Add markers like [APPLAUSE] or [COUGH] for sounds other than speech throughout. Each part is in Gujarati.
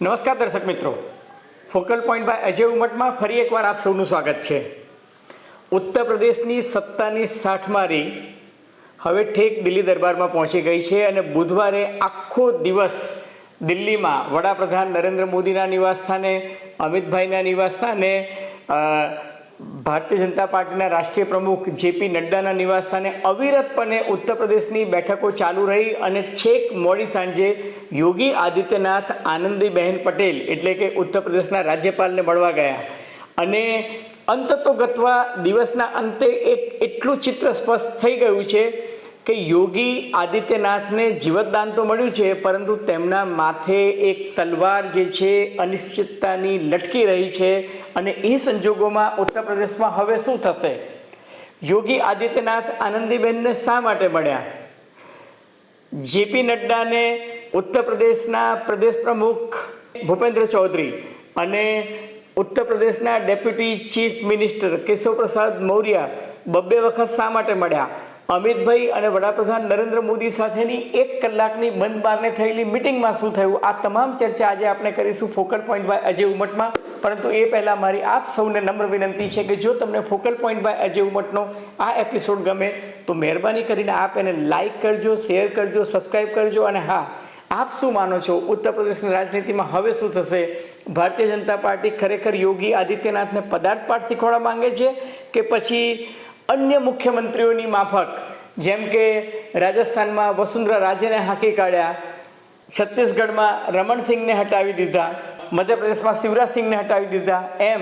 નમસ્કાર દર્શક મિત્રો. ફોકલ પોઈન્ટ બાય અજય ઉમટમાં ફરી એકવાર આપ સૌનું સ્વાગત છે. ઉત્તર પ્રદેશની સત્તાની સાઠમારી હવે ઠેક દિલ્હી દરબારમાં પહોંચી ગઈ છે અને બુધવારે આખો દિવસ દિલ્હીમાં વડાપ્રધાન નરેન્દ્ર મોદીના નિવાસસ્થાને, અમિતભાઈના નિવાસસ્થાને ભારતીય જનતા પાર્ટીના રાષ્ટ્રીય પ્રમુખ જેપી નડ્ડાના નિવાસસ્થાને અવિરતપણે ઉત્તર પ્રદેશની બેઠકો ચાલુ રહી અને છેક મોડી સાંજે યોગી આદિત્યનાથ, આનંદીબહેન પટેલ એટલે કે ઉત્તર પ્રદેશના રાજ્યપાલને મળવા ગયા. અને અંતતો ગતવા દિવસના અંતે એક એટલું ચિત્ર સ્પષ્ટ થઈ ગયું છે કે યોગી આદિત્યનાથને જીવતદાન તો મળ્યું છે, પરંતુ તેમના માથે એક તલવાર જે છે અનિશ્ચિતતાની લટકી રહી છે અને એ સંજોગોમાં ઉત્તર પ્રદેશમાં હવે શું થશે? યોગી આદિત્યનાથ આનંદીબેનને શા માટે મળ્યા? જેપી નડ્ડાને ઉત્તર પ્રદેશના પ્રદેશ પ્રમુખ ભૂપેન્દ્ર ચૌધરી અને ઉત્તર પ્રદેશના ડેપ્યુટી ચીફ મિનિસ્ટર કેશવ પ્રસાદ મૌર્ય બબ્બે વખત શા માટે મળ્યા? અમિતભાઈ અને વડાપ્રધાન નરેન્દ્ર મોદી સાથેની એક કલાકની બંધ બારને થયેલી મિટિંગમાં શું થયું? આ તમામ ચર્ચા આજે આપણે કરીશું ફોકલ પોઈન્ટ બાય અજય ઉમટમાં. પરંતુ એ પહેલાં મારી આપ સૌને નમ્ર વિનંતી છે કે જો તમને ફોકલ પોઈન્ટ બાય અજય ઉમટનો આ એપિસોડ ગમે, તો મહેરબાની કરીને આપ એને લાઇક કરજો, શેર કરજો સબસ્ક્રાઈબ કરજો અને હા, આપ શું માનો છો? ઉત્તર પ્રદેશની રાજનીતિમાં હવે શું થશે? ભારતીય જનતા પાર્ટી ખરેખર યોગી આદિત્યનાથને પદાર્થ પાઠ શીખવાડવા માંગે છે કે પછી અન્ય મુખ્યમંત્રીઓની માફક, જેમ કે રાજસ્થાનમાં વસુંધરા રાજેને હાંકી કાઢ્યા, છત્તીસગઢમાં રમણસિંહને હટાવી દીધા, મધ્યપ્રદેશમાં શિવરાજસિંહને હટાવી દીધા, એમ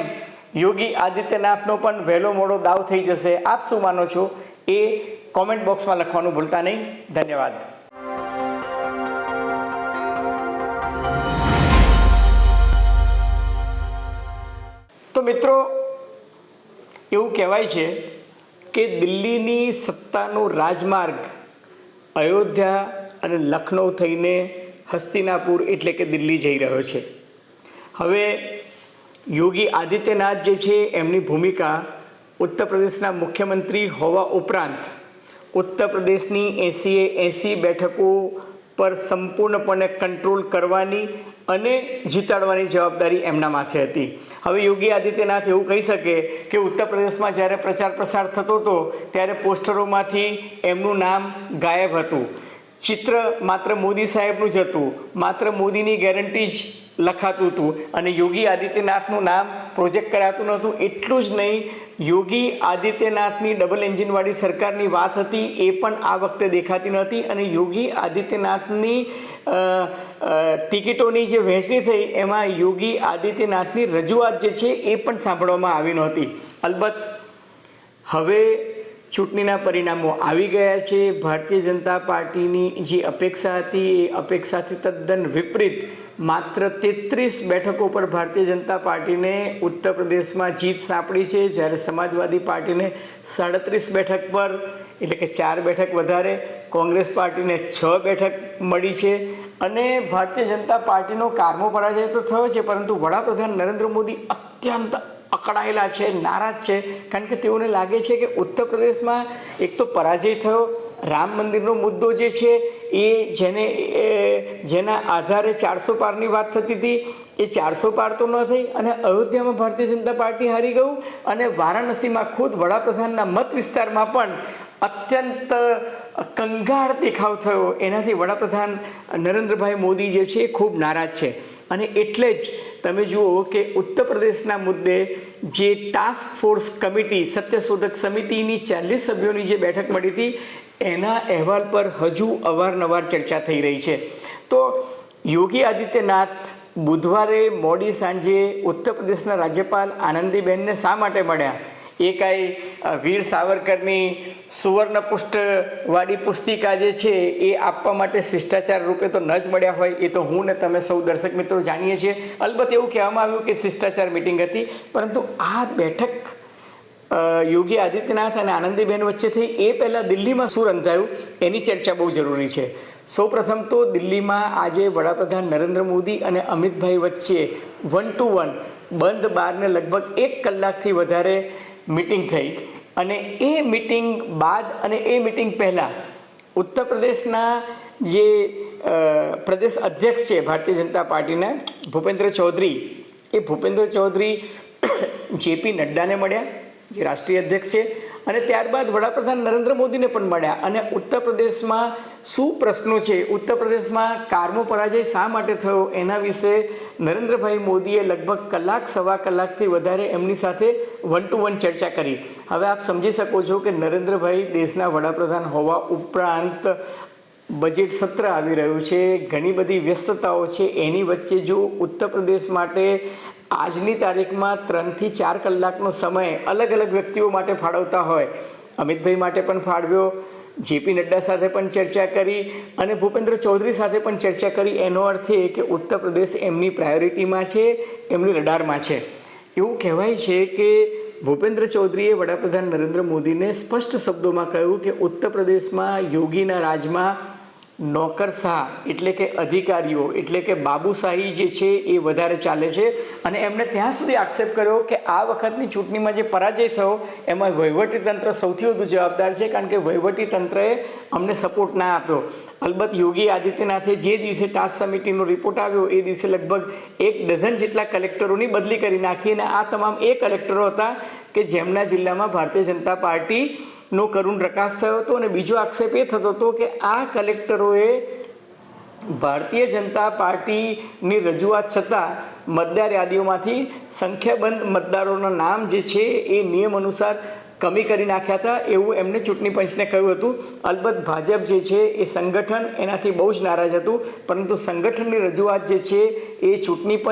યોગી આદિત્યનાથનો પણ વહેલો મોડો દાવ થઈ જશે. આપ શું માનો છો? એ કોમેન્ટ બોક્સમાં લખવાનું ભૂલતા નહીં. ધન્યવાદ. તો મિત્રો, એવું કહેવાય છે કે દિલ્હીની સત્તાનો રાજમાર્ગ અયોધ્યા અને લખનૌ થઈને હસ્તિનાપુર એટલે કે દિલ્હી જઈ રહ્યો છે. હવે યોગી આદિત્યનાથ જે છે, એમની ભૂમિકા ઉત્તર પ્રદેશના મુખ્યમંત્રી હોવા ઉપરાંત ઉત્તર પ્રદેશની એંસીએ એંસી બેઠકો પર સંપૂર્ણપણે કંટ્રોલ કરવાની અને જીતાડવાની જવાબદારી એમના માથે હતી. હવે યોગી આદિત્યનાથ એવું કહી શકે કે ઉત્તર પ્રદેશમાં જ્યારે પ્રચાર પ્રસાર થતો હતો, ત્યારે પોસ્ટરોમાંથી એમનું નામ ગાયબ હતું. ચિત્ર માત્ર મોદી સાહેબનું જ હતું. માત્ર મોદીની ગેરંટી જ લખાતું હતું. અને યોગી આદિત્યનાથનું નામ પ્રોજેક્ટ કરાતું નહોતું. એટલું જ નહીં, યોગી આદિત્યનાથની ડબલ એન્જિનવાળી સરકારની વાત હતી, એ પણ આ વખતે દેખાતી નહોતી. અને યોગી આદિત્યનાથની ટિકિટોની જે વહેંચણી થઈ, એમાં યોગી આદિત્યનાથની રજૂઆત જે છે, એ પણ સાંભળવામાં આવી નહોતી. અલબત્ત, હવે ચૂંટણીના પરિણામો આવી ગયા છે. ભારતીય જનતા પાર્ટીની જે અપેક્ષા હતી, એ અપેક્ષાથી તદ્દન વિપરીત માત્ર તેત્રીસ બેઠકો પર ભારતીય જનતા પાર્ટીને ઉત્તર પ્રદેશમાં જીત સાંપડી છે. જ્યારે સમાજવાદી પાર્ટીને સાડત્રીસ બેઠક પર, એટલે કે ચાર બેઠક વધારે, કોંગ્રેસ પાર્ટીને છ બેઠક મળી છે. અને ભારતીય જનતા પાર્ટીનો કારમો પરાજય તો થયો છે, પરંતુ વડાપ્રધાન નરેન્દ્ર મોદી અત્યંત અકળાયેલા છે, નારાજ છે. કારણ કે તેઓને લાગે છે કે ઉત્તર પ્રદેશમાં એક તો પરાજય થયો રામ મંદિરનો મુદ્દો જે છે, એ જેને જેના આધારે ચારસો પારની વાત થતી હતી, એ ચારસો પાર તો ન થઈ અને અયોધ્યામાં ભારતીય જનતા પાર્ટી હારી ગયું અને વારાણસીમાં ખુદ વડાપ્રધાનના મત વિસ્તારમાં પણ અત્યંત કંગાળ દેખાવ થયો. એનાથી વડાપ્રધાન નરેન્દ્રભાઈ મોદી જે છે, એ ખૂબ નારાજ છે. અને એટલે જ તમે જુઓ કે ઉત્તર પ્રદેશના મુદ્દે જે ટાસ્ક ફોર્સ કમિટી, સત્યશોધક સમિતિની ચાલીસ સભ્યોની જે બેઠક મળી હતી એના અહેવાલ પર હજુ અવારનવાર ચર્ચા થઈ રહી છે. તો યોગી આદિત્યનાથ બુધવારે મોડી સાંજે ઉત્તર પ્રદેશના રાજ્યપાલ આનંદીબેનને શા માટે મળ્યા? એ કાંઈ વીર સાવરકરની સુવર્ણપુષ્ઠવાળી પુસ્તિકા જે છે એ આપવા માટે શિષ્ટાચાર રૂપે તો ન જ મળ્યા હોય એ તો હું ને તમે સૌ દર્શક મિત્રો જાણીએ છીએ. અલબત્ત એવું કહેવામાં આવ્યું કે શિષ્ટાચાર મિટિંગ હતી, પરંતુ આ બેઠક યોગી આદિત્યનાથ અને આનંદીબેન વચ્ચે થઈ એ પહેલાં દિલ્હીમાં શું રંધાયું એની ચર્ચા બહુ જરૂરી છે. સૌપ્રથમ તો દિલ્હીમાં આજે વડાપ્રધાન નરેન્દ્ર મોદી અને અમિતભાઈ વચ્ચે વન ટુ વન બંધ બારને લગભગ એક કલાકથી વધારે મિટિંગ થઈ અને એ મિટિંગ બાદ અને એ મિટિંગ પહેલાં ઉત્તર પ્રદેશના જે પ્રદેશ અધ્યક્ષ છે ભારતીય જનતા પાર્ટીના ભૂપેન્દ્ર ચૌધરી, એ ભૂપેન્દ્ર ચૌધરી [COUGHS] જેપી નડ્ડાને મળ્યા. જે રાષ્ટ્રીય અધ્યક્ષ છે અને ત્યારબાદ વડાપ્રધાન નરેન્દ્ર મોદીને પણ મળ્યા. અને ઉત્તર પ્રદેશમાં શું પ્રશ્નો છે? ઉત્તર પ્રદેશમાં કારમો પરાજય શા માટે થયો? એના વિશે નરેન્દ્રભાઈ મોદીએ લગભગ કલાક, સવા કલાકથી વધારે એમની સાથે વન ટુ વન ચર્ચા કરી. હવે આપ સમજી શકો છો કે નરેન્દ્રભાઈ દેશના વડાપ્રધાન હોવા ઉપરાંત બજેટ સત્ર આવી રહ્યું છે, ઘણી બધી વ્યસ્તતાઓ છે. એની વચ્ચે જો ઉત્તર પ્રદેશ માટે આજની તારીખમાં ત્રણથી ચાર કલાકનો સમય અલગ અલગ વ્યક્તિઓ માટે ફાળવતા હોય. અમિતભાઈ માટે પણ ફાળવ્યો, જેપી નડ્ડા સાથે પણ ચર્ચા કરી અને ભૂપેન્દ્ર ચૌધરી સાથે પણ ચર્ચા કરી. એનો અર્થ એ કે ઉત્તર પ્રદેશ એમની પ્રાયોરિટીમાં છે, એમની રડારમાં છે. એવું કહેવાય છે કે ભૂપેન્દ્ર ચૌધરીએ વડાપ્રધાન નરેન્દ્ર મોદીને સ્પષ્ટ શબ્દોમાં કહ્યું કે ઉત્તર પ્રદેશમાં યોગીના રાજમાં નોકરશાહ એટલે કે અધિકારીઓ, એટલે કે બાબુશાહી જે છે એ વધારે ચાલે છે. અને એમણે ત્યાં સુધી આક્ષેપ કર્યો કે આ વખતની ચૂંટણીમાં જે પરાજય થયો, એમાં વહીવટીતંત્ર સૌથી વધુ જવાબદાર છે, કારણ કે વહીવટીતંત્રએ અમને સપોર્ટ ના આપ્યો. અલબત્ત યોગી આદિત્યનાથે જે દિવસે ટાસ્ક સમિતિનો રિપોર્ટ આવ્યો, એ દિવસે લગભગ એક ડઝન જેટલા કલેક્ટરોની બદલી કરી નાખી. અને આ તમામ એ કલેક્ટરો હતા કે જેમના જિલ્લામાં ભારતીય જનતા પાર્ટી નો કરુણ પ્રકાશ થયો હતો અને બીજો આક્ષેપ એ થતો હતો કે આ કલેક્ટરોએ ભારતીય જનતા પાર્ટીની રજૂઆત છતાં મતદાર યાદીઓમાંથી સંખ્યાબંધ મતદારોના નામ જે છે એ નિયમ અનુસાર કમી કરી નાખ્યા હતા એવું એમને ચૂંટણી પંચને કહ્યું હતું. અલબત્ત ભાજપ જે છે એ સંગઠન એનાથી બહુ જ નારાજ હતું, પરંતુ સંગઠનની રજૂઆત જે છે એ ચૂંટણી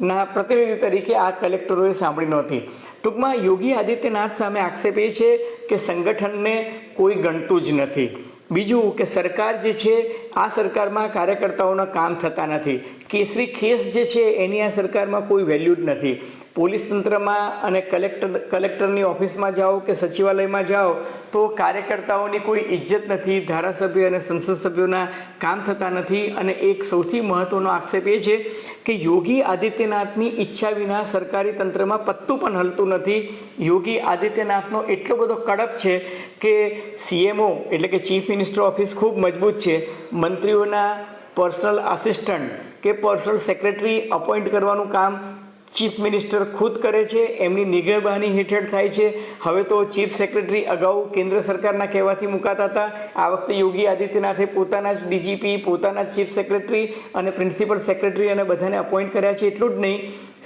પંચના પ્રતિનિધિ તરીકે આ કલેક્ટરોએ સાંભળી નહોતી. ટૂંકમાં યોગી આદિત્યનાથ સામે આક્ષેપ એ છે કે સંગઠનને કોઈ ગણતું જ નથી. બીજું કે સરકાર જે છે આ સરકારમાં કાર્યકર્તાઓના કામ થતા નથી. કેસરી ખેસ જે છે, એની આ સરકારમાં કોઈ વેલ્યુ જ નથી. પોલીસ તંત્રમાં અને કલેક્ટર, કલેક્ટરની ઓફિસમાં જાઓ કે સચિવાલયમાં જાઓ, તો કાર્યકર્તાઓની કોઈ ઇજ્જત નથી, ધારાસભ્ય અને સંસદ સભ્યોના કામ થતા નથી. અને એક સૌથી મહત્ત્વનો આક્ષેપ એ છે કે યોગી આદિત્યનાથની ઈચ્છા વિના સરકારી તંત્રમાં પત્તું પણ હલતું નથી. યોગી આદિત્યનાથનો એટલો બધો કડપ છે કે સીએમઓ એટલે કે ચીફ મિનિસ્ટર ઓફિસ ખૂબ મજબૂત છે. મંત્રીઓના પર્સનલ આસિસ્ટન્ટ કે પર્સનલ સેક્રેટરી અપોઇન્ટ કરવાનું કામ ચીફ મિનિસ્ટર ખુદ કરે છે, એમની નિગરબાની હેઠળ થાય છે. હવે તો ચીફ સેક્રેટરી અગાઉ કેન્દ્ર સરકારના કહેવાથી મુકાતા હતા. આ વખતે યોગી આદિત્યનાથે પોતાના જ ડીજીપી પોતાના જ ચીફ સેક્રેટરી અને પ્રિન્સિપલ સેક્રેટરી અને બધાને અપોઇન્ટ કર્યા છે. એટલું જ નહીં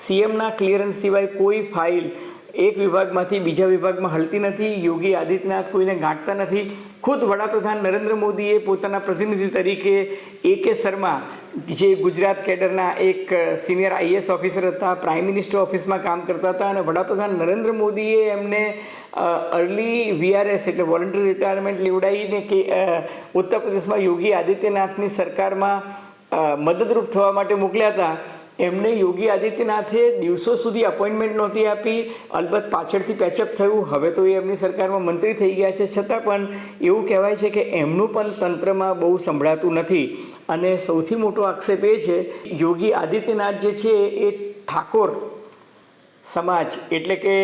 સીએમના ક્લિયરન્સ સિવાય કોઈ ફાઇલ એક વિભાગમાંથી બીજા વિભાગમાં હલતી નથી, યોગી આદિત્યનાથ કોઈને ગાંઠતા નથી. ખુદ વડાપ્રધાન નરેન્દ્ર મોદીએ પોતાના પ્રતિનિધિ તરીકે એ કે શર્મા, જે ગુજરાત કેડરના એક સિનિયર આઈએસ ઓફિસર હતા પ્રાઇમ મિનિસ્ટર ઓફિસમાં કામ કરતા હતા અને વડાપ્રધાન નરેન્દ્ર મોદીએ એમને અર્લી વીઆરએસ એટલે વોલન્ટરી રિટાયરમેન્ટ લેવડાવીને કે ઉત્તર પ્રદેશમાં યોગી આદિત્યનાથની સરકારમાં મદદરૂપ થવા માટે મોકલ્યા હતા. એમને યોગી આદિત્યનાથે દિવસો સુધી અપોઇન્ટમેન્ટ નહોતી આપી. અલબત્ત પાછળથી પેચઅપ થયું. હવે તો એ એમની સરકારમાં મંત્રી થઈ ગયા છે. છતાં પણ એવું કહેવાય છે કે એમનું પણ તંત્રમાં બહુ સંભળાતું નથી. અને સૌથી મોટો આક્ષેપ એ છે, યોગી આદિત્યનાથ જે છે એ ઠાકોર સમાજ, એટલે કે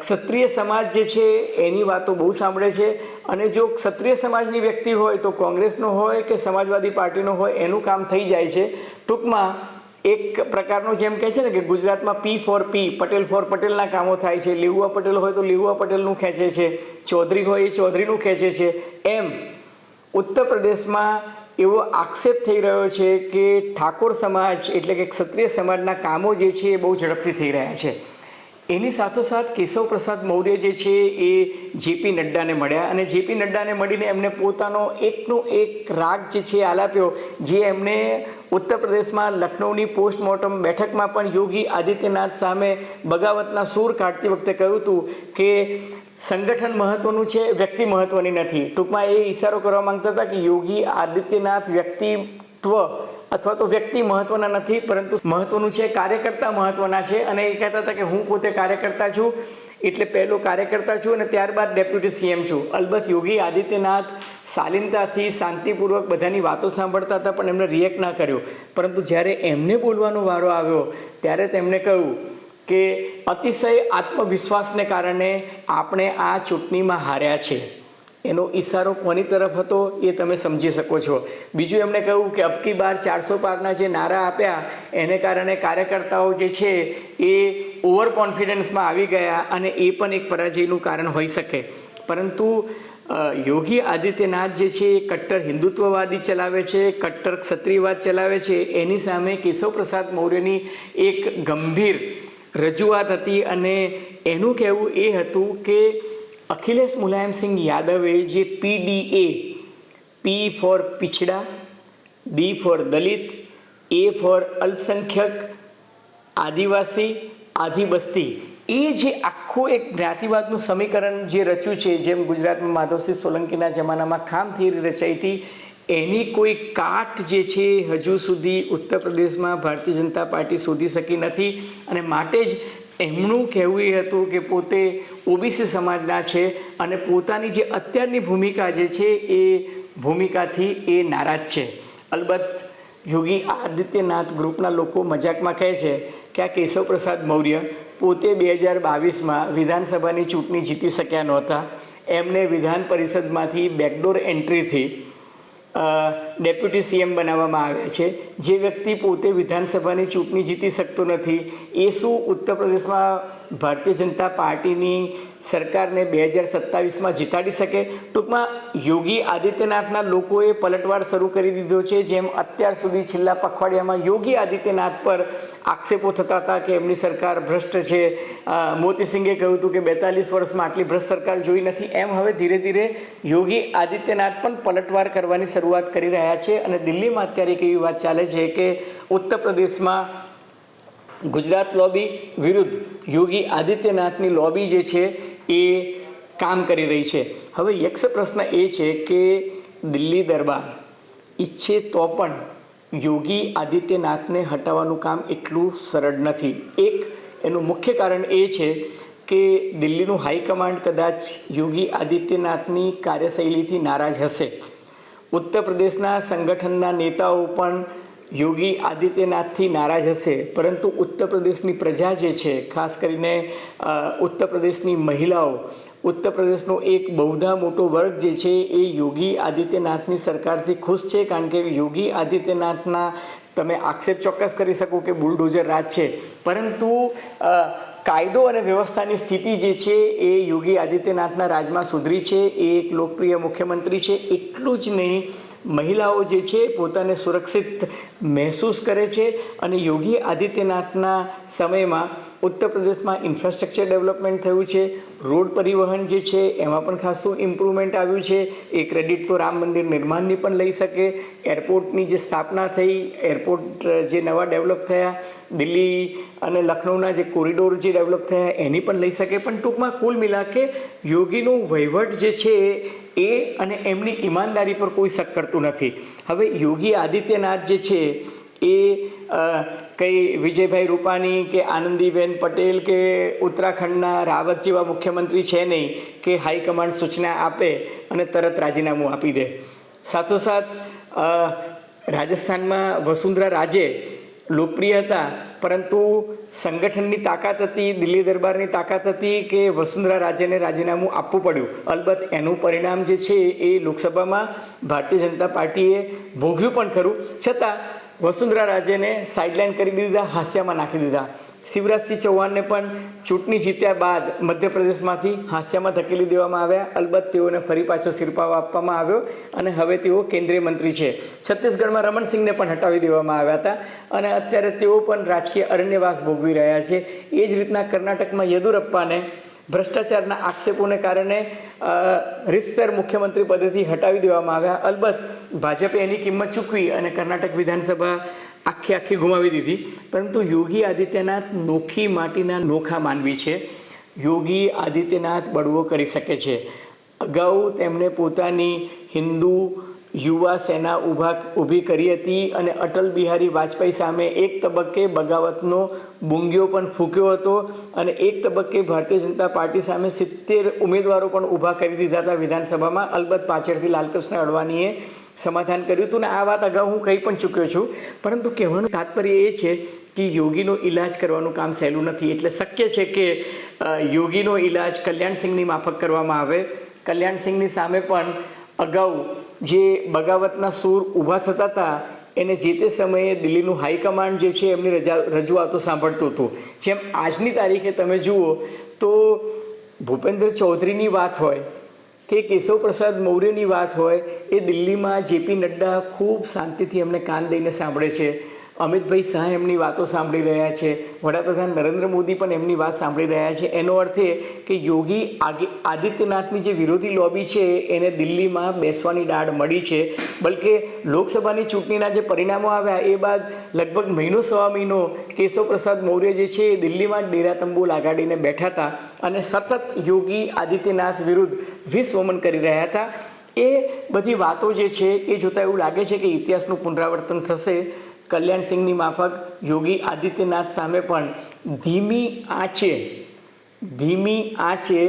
ક્ષત્રિય સમાજ જે છે એની વાતો બહુ સાંભળે છે. અને જો ક્ષત્રિય સમાજની વ્યક્તિ હોય તો કોંગ્રેસનો હોય કે સમાજવાદી પાર્ટીનો હોય, એનું કામ થઈ જાય છે. ટૂંકમાં એક પ્રકારનું જેમ કહે છે ને કે ગુજરાતમાં P for P Patel for પટેલના કામો થાય છે લીવુઆ પટેલ હોય તો લીવુઆ પટેલનું ખેંચે છે, ચૌધરી હોય એ ચૌધરીનું ખેંચે છે. એમ ઉત્તર પ્રદેશમાં એવો આક્ષેપ થઈ રહ્યો છે કે ઠાકોર સમાજ એટલે કે ક્ષત્રિય સમાજના કામો જે છે એ બહુ ઝડપથી થઈ રહ્યા છે. એની સાથોસાથ કેશવ પ્રસાદ મૌર્ય જે છે એ જેપી નડ્ડાને મળ્યા અને જેપી નડ્ડાને મળીને એમને પોતાનો એકનો એક રાગ જે છે આલાપ્યો, જે એમને ઉત્તર પ્રદેશમાં લખનૌની પોસ્ટમોર્ટમ બેઠકમાં પણ યોગી આદિત્યનાથ સામે બગાવતના સૂર કાઢતી વખતે કહ્યું હતું કે સંગઠન મહત્વનું છે, વ્યક્તિ મહત્વની નથી. ટૂંકમાં એ ઈશારો કરવા માંગતા હતા કે યોગી આદિત્યનાથ વ્યક્તિત્વ અથવા તો વ્યક્તિ મહત્વના નથી, પરંતુ મહત્વનું છે, કાર્યકર્તા મહત્વના છે. અને એ કહેતા હતા કે હું પોતે કાર્યકર્તા છું, એટલે પહેલો કાર્યકર્તા છું અને ત્યારબાદ ડેપ્યુટી સીએમ છું. અલબત્ત યોગી આદિત્યનાથ શાલીનતાથી શાંતિપૂર્વક બધાની વાતો સાંભળતા હતા, પણ એમણે રિએક્ટ ના કર્યો. પરંતુ જ્યારે એમને બોલવાનો વારો આવ્યો, ત્યારે તેમણે કહ્યું કે અતિશય આત્મવિશ્વાસને કારણે આપણે આ ચૂંટણીમાં હાર્યા છે. એનો ઈશારો કોની તરફ હતો એ તમે સમજી શકો છો. બીજું એમણે કહ્યું કે અબકી બાર ચારસો પારના જે નારા આપ્યા, એને કારણે કાર્યકર્તાઓ જે છે એ ઓવર કોન્ફિડન્સમાં આવી ગયા અને એ પણ એક પરાજયનું કારણ હોઈ શકે. પરંતુ યોગી આદિત્યનાથ જે છે એ કટ્ટર હિન્દુત્વવાદી ચલાવે છે, કટ્ટર ક્ષત્રિયવાદ ચલાવે છે, એની સામે કેશવ પ્રસાદ મૌર્યની એક ગંભીર રજૂઆત હતી અને એનું કહેવું એ હતું કે અખિલેશ મુલાયમસિંહ યાદવે જે પીડીએ પી ફોર પિછડા ડી ફોર દલિત એ ફોર અલ્પસંખ્યક, આદિવાસી આદિબસ્તી એ જે આખું એક જ્ઞાતિવાદનું સમીકરણ જે રચ્યું છે, જેમ ગુજરાતમાં માધવસિંહ સોલંકીના જમાનામાં ખામ થિયરી રચાઈ હતી, એની કોઈ કાટ જે છે, હજુ સુધી ઉત્તર પ્રદેશમાં ભારતીય જનતા પાર્ટી શોધી શકી નથી. અને માટે જ એમનું કહેવું એ હતું કે પોતે ઓબીસી સમાજના છે અને પોતાની જે અત્યારની ભૂમિકા જે છે એ ભૂમિકાથી એ નારાજ છે. અલબત્ત યોગી આદિત્યનાથ ગ્રુપના લોકો મજાકમાં કહે છે કે આ કેશવ પ્રસાદ મૌર્ય પોતે બે હજાર બાવીસમાં વિધાનસભાની ચૂંટણી જીતી શક્યા નહોતા. એમને વિધાન પરિષદમાંથી બેકડોર એન્ટ્રીથી ડેપ્યુટી સીએમ બનાવવામાં આવ્યા છે. જે વ્યક્તિ પોતે વિધાનસભાની ચૂંટણી જીતી શકતો નથી એ શું ઉત્તર પ્રદેશમાં ભારતીય જનતા પાર્ટીની સરકારને બે હજાર સત્તાવીસમાં જીતાડી શકે? ટૂંકમાં યોગી આદિત્યનાથના લોકોએ પલટવાર શરૂ કરી દીધો છે જેમ અત્યાર સુધી છેલ્લા પખવાડિયામાં યોગી આદિત્યનાથ પર આક્ષેપો થતા હતા કે એમની સરકાર ભ્રષ્ટ છે. અ, મોતીસિંગે કહ્યું હતું કે બેતાલીસ વર્ષમાં આટલી ભ્રષ્ટ સરકાર જોઈ નથી. એમ હવે ધીરે ધીરે યોગી આદિત્યનાથ પણ પલટવાર કરવાની શરૂઆત કરી રહ્યા છે અને દિલ્હીમાં અત્યારે એક એવી વાત ચાલે છે કે ઉત્તર પ્રદેશમાં ગુજરાત લોબી વિરુદ્ધ યોગી આદિત્યનાથની લોબી જે છે એ કામ કરી રહી છે. હવે યક્ષ પ્રશ્ન એ છે કે દિલ્હી દરબાર ઈચ્છે તો પણ યોગી આદિત્યનાથને હટાવવાનું કામ એટલું સરળ નથી. એક, એનું મુખ્ય કારણ એ છે કે દિલ્હીનું હાઈકમાન્ડ કદાચ યોગી આદિત્યનાથની કાર્યશૈલીથી નારાજ હશે. ઉત્તર પ્રદેશના સંગઠનના નેતાઓ પણ યોગી આદિત્યનાથથી નારાજ હશે. પરંતુ ઉત્તર પ્રદેશની પ્રજા જે છે, ખાસ કરીને ઉત્તર પ્રદેશની મહિલાઓ ઉત્તર પ્રદેશનો એક બહુધા મોટો વર્ગ જે છે, એ યોગી આદિત્યનાથની સરકારથી ખુશ છે, કારણ કે યોગી આદિત્યનાથના તમે આક્ષેપ ચોક્કસ કરી શકો કે બુલડોઝર રાજ છે. પરંતુ કાયદો અને વ્યવસ્થાની સ્થિતિ જે છે એ યોગી આદિત્યનાથના રાજમાં સુધરી છે. એ એક લોકપ્રિય મુખ્યમંત્રી છે. એટલું જ નહીં, મહિલાઓ જે છે પોતાને સુરક્ષિત મહેસૂસ કરે છે અને યોગી આદિત્યનાથના સમયમાં ઉત્તર પ્રદેશમાં ઇન્ફ્રાસ્ટ્રક્ચર ડેવલપમેન્ટ થયું છે. રોડ પરિવહન જે છે, એમાં પણ ખાસું ઇમ્પ્રુવમેન્ટ આવ્યું છે. એ ક્રેડિટ તો રામ મંદિર નિર્માણની પણ લઈ શકે. એરપોર્ટની જે સ્થાપના થઈ એરપોર્ટ જે નવા ડેવલપ થયા, દિલ્હી અને લખનૌના જે કોરિડોર જે ડેવલપ થયા, એની પણ લઈ શકે. પણ ટૂંકમાં કુલ મિલા કે યોગીનું વહીવટ જે છે, એ અને એમની ઈમાનદારી પર કોઈ શક કરતું નથી. હવે યોગી આદિત્યનાથ જે છે, એ કઈ વિજયભાઈ રૂપાણી કે આનંદીબેન પટેલ કે ઉત્તરાખંડના રાવત જેવા મુખ્યમંત્રી છે નહીં કે હાઈકમાન્ડ સૂચના આપે અને તરત રાજીનામું આપી દે. સાથોસાથ રાજસ્થાનમાં વસુંધરા રાજે લોકપ્રિય હતા, પરંતુ સંગઠનની તાકાત હતી, દિલ્હી દરબારની તાકાત હતી કે વસુંધરા રાજેને રાજીનામું આપવું પડ્યું. અલબત્ત એનું પરિણામ જે છે એ લોકસભામાં ભારતીય જનતા પાર્ટીએ ભોગવ્યું પણ ખરું. છતાં વસુંધરા રાજ્યને સાઇડલાઇન કરી દીધા, હાસ્યામાં નાખી દીધા. શિવરાજસિંહ ચૌહાણને પણ ચૂંટણી જીત્યા બાદ મધ્યપ્રદેશમાંથી હાસ્યામાં ધકેલી દેવામાં આવ્યા. અલબત્ત તેઓને ફરી પાછો શિરપાવ આપવામાં આવ્યો અને હવે તેઓ કેન્દ્રીય મંત્રી છે. છત્તીસગઢમાં રમણસિંહને પણ હટાવી દેવામાં આવ્યા હતા અને અત્યારે તેઓ પણ રાજકીય અરણ્યવાસ ભોગવી રહ્યા છે. એ જ રીતના કર્ણાટકમાં યદુરપ્પાને ભ્રષ્ટાચારના આક્ષેપોને કારણે રીતસર મુખ્યમંત્રી પદેથી હટાવી દેવામાં આવ્યા. અલબત્ત, ભાજપે એની કિંમત ચૂકવી અને કર્ણાટક વિધાનસભા આખી આખી ગુમાવી દીધી. પરંતુ યોગી આદિત્યનાથ નોખી માટીના નોખા માનવી છે. યોગી આદિત્યનાથ બળવો કરી શકે છે. અગાઉ તેમણે પોતાની હિન્દુ યુવા સેના ઊભા ઊભી કરી હતી અને અટલ બિહારી વાજપેયી સામે એક તબક્કે બગાવતનો બુંગીઓ પણ ફૂંક્યો હતો અને એક તબક્કે ભારતીય જનતા પાર્ટી સામે સિત્તેર ઉમેદવારો પણ ઊભા કરી દીધા હતા વિધાનસભામાં. અલબત્ત પાછળથી લાલકૃષ્ણ અડવાણીએ સમાધાન કર્યું હતું ને આ વાત અગાઉ હું કહી પણ ચૂક્યો છું. પરંતુ કહેવાનું તાત્પર્ય એ છે કે યોગીનો ઈલાજ કરવાનું કામ સહેલું નથી. એટલે શક્ય છે કે યોગીનો ઈલાજ કલ્યાણસિંહની માફક કરવામાં આવે. કલ્યાણસિંહની સામે પણ અગાઉ જે બગાવતના સૂર ઊભા થતા હતા, એને જે તે સમયે દિલ્હીનું હાઈકમાન્ડ જે છે એમની રજા, રજૂઆતો સાંભળતું હતું. જેમ આજની તારીખે તમે જુઓ, તો ભૂપેન્દ્ર ચૌધરીની વાત હોય, કે કેશવ પ્રસાદ મૌર્યની વાત હોય, એ દિલ્હીમાં જેપી નડ્ડા ખૂબ શાંતિથી એમને કાન દઈને સાંભળે છે. અમિતભાઈ શાહ એમની વાતો સાંભળી રહ્યા છે. વડાપ્રધાન નરેન્દ્ર મોદી પણ એમની વાત સાંભળી રહ્યા છે. એનો અર્થ એ કે યોગી આદિત્યનાથની જે વિરોધી લોબી છે, એને દિલ્હીમાં બેસવાની દાડ મળી છે. બલકે લોકસભાની ચૂંટણીના જે પરિણામો આવ્યા, એ બાદ લગભગ મહિનો સવા મહિનો કેશવ પ્રસાદ મૌર્ય જે છે, એ દિલ્હીમાં ડેરા તંબુ લગાડીને બેઠા હતા અને સતત યોગી આદિત્યનાથ વિરુદ્ધ વિશ્વમન કરી રહ્યા હતા. એ બધી વાતો જે છે, એ જોતાં એવું લાગે છે કે ઇતિહાસનું પુનરાવર્તન થશે. કલ્યાણસિંહની માફક યોગી આદિત્યનાથ સામે પણ ધીમી આંચે ધીમી આંચે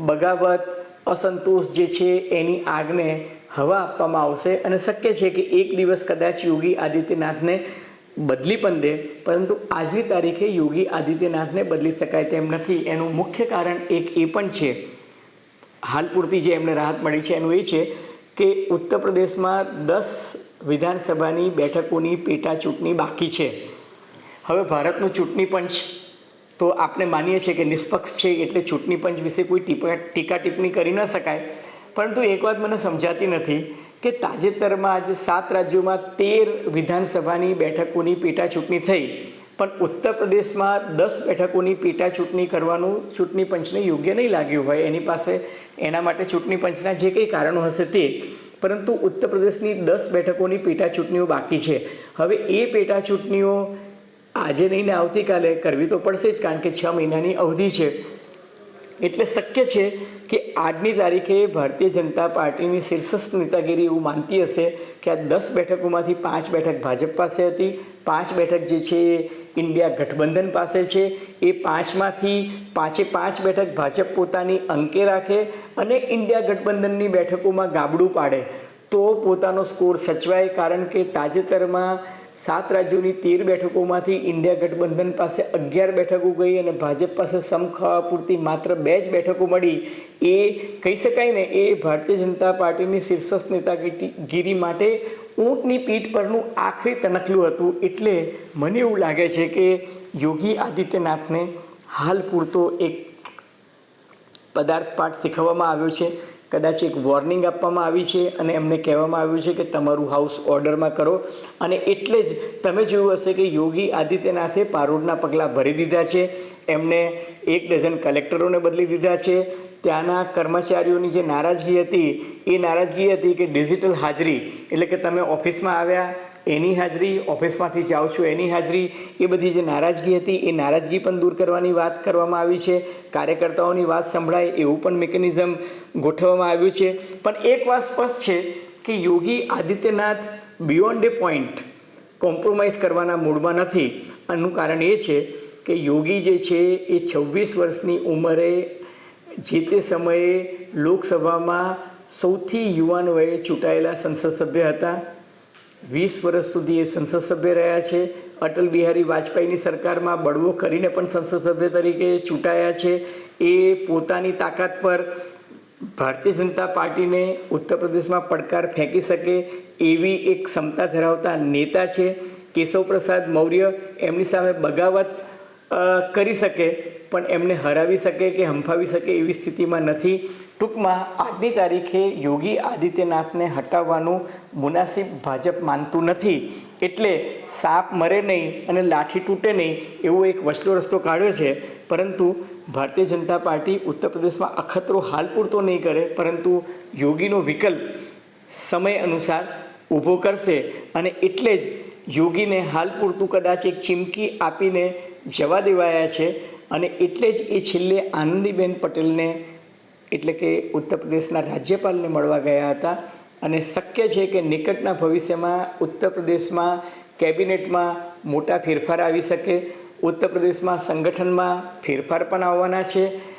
બગાવત, અસંતોષ જે છે એની આગને હવા આપવામાં આવશે અને શક્ય છે કે એક દિવસ કદાચ યોગી આદિત્યનાથને બદલી પણ દે, પરંતુ આજની તારીખે યોગી આદિત્યનાથને બદલી શકાય તેમ નથી. એનું મુખ્ય કારણ એક એ પણ છે, હાલ પૂરતી જે એમને રાહત મળી છે એનું એ છે કે ઉત્તર પ્રદેશમાં દસ વિધાનસભાની બેઠકોની પેટા ચૂંટણી બાકી છે. હવે ભારતનું ચૂંટણી પંચ તો આપણે માનીએ છીએ કે નિષ્પક્ષ છે એટલે ચૂંટણી પંચ વિશે કોઈ ટીપા, ટીકા ટિપ્પણી કરી ન શકાય. પરંતુ એક વાત મને સમજાતી નથી કે તાજેતરમાં આજે સાત રાજ્યોમાં તેર વિધાનસભાની બેઠકોની પેટા ચૂંટણી થઈ. પણ ઉત્તર પ્રદેશમાં દસ બેઠકોની પેટા ચૂંટણી કરવાનું ચૂંટણી પંચને યોગ્ય નહીં લાગ્યું હોય. એની પાસે એના માટે ચૂંટણી પંચના જે કંઈ કારણો હશે તે પરંતુ ઉત્તર પ્રદેશની દસ બેઠકોની પેટા ચૂંટણીઓ બાકી છે. હવે એ પેટા ચૂંટણીઓ આજે નહીં ને આવતીકાલે કરવી તો પડશે જ, કારણ કે છ મહિનાની અવધિ છે. એટલે શક્ય છે કે આજની તારીખે ભારતીય જનતા પાર્ટીની શીર્ષસ્થ નેતાગીરી એવું માનતી હશે કે આ દસ બેઠકોમાંથી પાંચ બેઠક ભાજપ પાસે હતી, પાંચ બેઠક જે છે એ ઇન્ડિયા ગઠબંધન પાસે છે. એ પાંચમાંથી પાંચે પાંચ બેઠક ભાજપ પોતાની અંકે રાખે અને ઇન્ડિયા ગઠબંધનની બેઠકોમાં ગાબડું પાડે. તો પોતાનો સ્કોર સચવાય, કારણ કે તાજેતરમાં સાત રાજ્યોની તેર બેઠકોમાંથી ઇન્ડિયા ગઠબંધન પાસે અગિયાર બેઠકો ગઈ અને ભાજપ પાસે સમખાવા પૂરતી માત્ર બે જ બેઠકો મળી. એ કહી શકાય ને, એ ભારતીય જનતા પાર્ટીની શીર્ષસ્થ નેતાગીરી માટે ઊંટની પીઠ પરનું આખરી તનખલું હતું. એટલે મને એવું લાગે છે કે યોગી આદિત્યનાથને હાલ પૂરતો એક પદાર્થ પાઠ શીખવવામાં આવ્યો છે. કદાચ એક વોર્નિંગ આપવામાં આવી છે અને એમને કહેવામાં આવ્યું છે કે તમારું હાઉસ ઓર્ડરમાં કરો. અને એટલે જ તમે જોયું હશે કે યોગી આદિત્યનાથે પારોડના પગલાં ભરી દીધા છે. એમને એક ડઝન કલેક્ટરોને બદલી દીધા છે. ત્યાંના કર્મચારીઓની જે નારાજગી હતી, એ નારાજગી હતી કે ડિજિટલ હાજરી, એટલે કે તમે ઓફિસમાં આવ્યા એની હાજરી ઓફિસમાંથી જાઉં છું. એની હાજરી એ બધી જે નારાજગી હતી, એ નારાજગી પણ દૂર કરવાની વાત કરવામાં આવી છે. કાર્યકર્તાઓની વાત સંભળાય એવું પણ મિકેનિઝમ ગોઠવવામાં આવ્યું છે. પણ એક વાત સ્પષ્ટ છે કે Yogi Adityanath beyond a point compromise કરવાના મૂડમાં નથી. આનું કારણ એ છે કે યોગી જે છે એ છવ્વીસ વર્ષની ઉંમરે જે તે સમયે લોકસભામાં સૌથી યુવાન વયે ચૂંટાયેલા સંસદ સભ્ય હતા. વીસ વર્ષ સુધી એ સંસદ સભ્ય રહ્યા છે. અટલ બિહારી વાજપેયીની સરકારમાં બળવો કરીને પણ સંસદ સભ્ય તરીકે ચૂંટાયા છે. એ પોતાની તાકાત પર ભારતીય જનતા પાર્ટીને ઉત્તર પ્રદેશમાં પડકાર ફેંકી શકે એવી એક ક્ષમતા ધરાવતા નેતા છે. કેશવ પ્રસાદ મૌર્ય એમની સામે બગાવત કરી શકે, પણ એમને હરાવી શકે કે હંફાવી શકે એવી સ્થિતિમાં નથી. ટૂંકમાં, આજની તારીખે યોગી આદિત્યનાથને હટાવવાનું મુનાસિબ ભાજપ માનતું નથી. એટલે સાપ મરે નહીં અને લાઠી તૂટે નહીં એવો એક વચલો રસ્તો કાઢ્યો છે. પરંતુ ભારતીય જનતા પાર્ટી ઉત્તર પ્રદેશમાં અખતરો હાલ પૂરતો નહીં કરે, પરંતુ યોગીનો વિકલ્પ સમય અનુસાર ઊભો કરશે. અને એટલે જ યોગીને હાલ પૂરતું કદાચ એક ચીમકી આપીને જવા દેવાયા છે અને એટલે જ એ છેલ્લે આનંદીબેન પટેલને એટલે કે ઉત્તર પ્રદેશના રાજ્યપાલને મળવા ગયા હતા. અને શક્ય છે કે નિકટના ભવિષ્યમાં ઉત્તર પ્રદેશમાં કેબિનેટમાં મોટા ફેરફાર આવી શકે. ઉત્તર પ્રદેશમાં સંગઠનમાં ફેરફાર પણ આવવાના છે.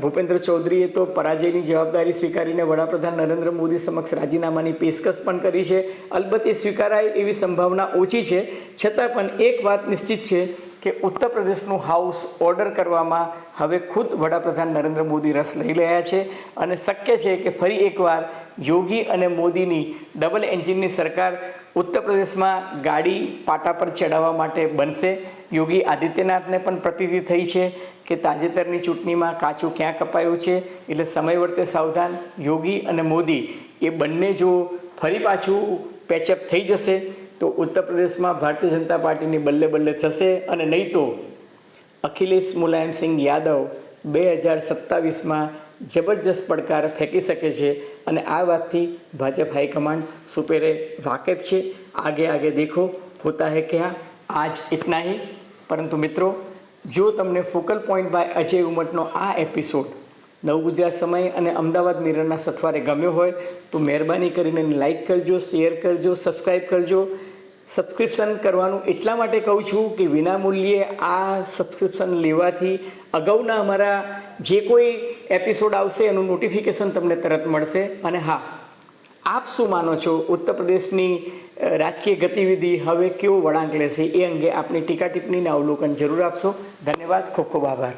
ભૂપેન્દ્ર ચૌધરીએ તો પરાજયની જવાબદારી સ્વીકારીને વડાપ્રધાન નરેન્દ્ર મોદી સમક્ષ રાજીનામાની પેશકશ પણ કરી છે. અલબત્ત એ સ્વીકારાય એવી સંભાવના ઓછી છે. છતાં પણ એક વાત નિશ્ચિત છે. કે ઉત્તર પ્રદેશનું હાઉસ ઓર્ડર કરવામાં હવે ખુદ વડાપ્રધાન નરેન્દ્ર મોદી રસ લઈ રહ્યા છે અને શક્ય છે કે ફરી એકવાર યોગી અને મોદીની ડબલ એન્જિનની સરકાર ઉત્તર પ્રદેશમાં ગાડી પાટા પર ચડાવવા માટે બનશે. યોગી આદિત્યનાથને પણ પ્રતિતિ થઈ છે કે તાજેતરની ચૂંટણીમાં કાચું ક્યાં કપાયું છે એટલે સમય વર્તે સાવધાન. યોગી અને મોદી એ બંને જો ફરી પાછું પેચઅપ થઈ જશે. તો ઉત્તર પ્રદેશમાં ભારતીય જનતા પાર્ટીની બલ્લે બલ્લે થશે અને નહીં તો અખિલેશ મુલાયમસિંહ યાદવ બે હજાર સત્તાવીસમાં જબરજસ્ત પડકાર ફેંકી શકે છે અને આ વાતથી ભાજપ હાઈકમાન્ડ સુપેરે વાકેફ છે. આગે આગે દેખો, હોતા હે ક્યાં? આજ ઇતના હી. પરંતુ મિત્રો, જો તમને ફોકલ પોઈન્ટ બાય અજય ઉમટનો આ એપિસોડ નવ ગુજરાત સમય અને અમદાવાદ મિરરના સથવારે ગમ્યો હોય તો મહેરબાની કરીને લાઈક કરજો શેર કરજો સબસ્ક્રાઈબ કરજો. સબસ્ક્રિપ્શન કરવાનું એટલા માટે કહું છું કે વિનામૂલ્યે આ સબસ્ક્રિપ્શન લેવાથી અગાઉના અમારા જે કોઈ એપિસોડ આવશે એનું નોટિફિકેશન તમને તરત મળશે. અને હા, આપ શું માનો છો? ઉત્તર પ્રદેશની રાજકીય ગતિવિધિ હવે કેવો વળાંક લેશે? એ અંગે આપની ટીકા ટિપ્પણીને અવલોકન જરૂર આપશો. ધન્યવાદ, ખૂબ ખૂબ આભાર.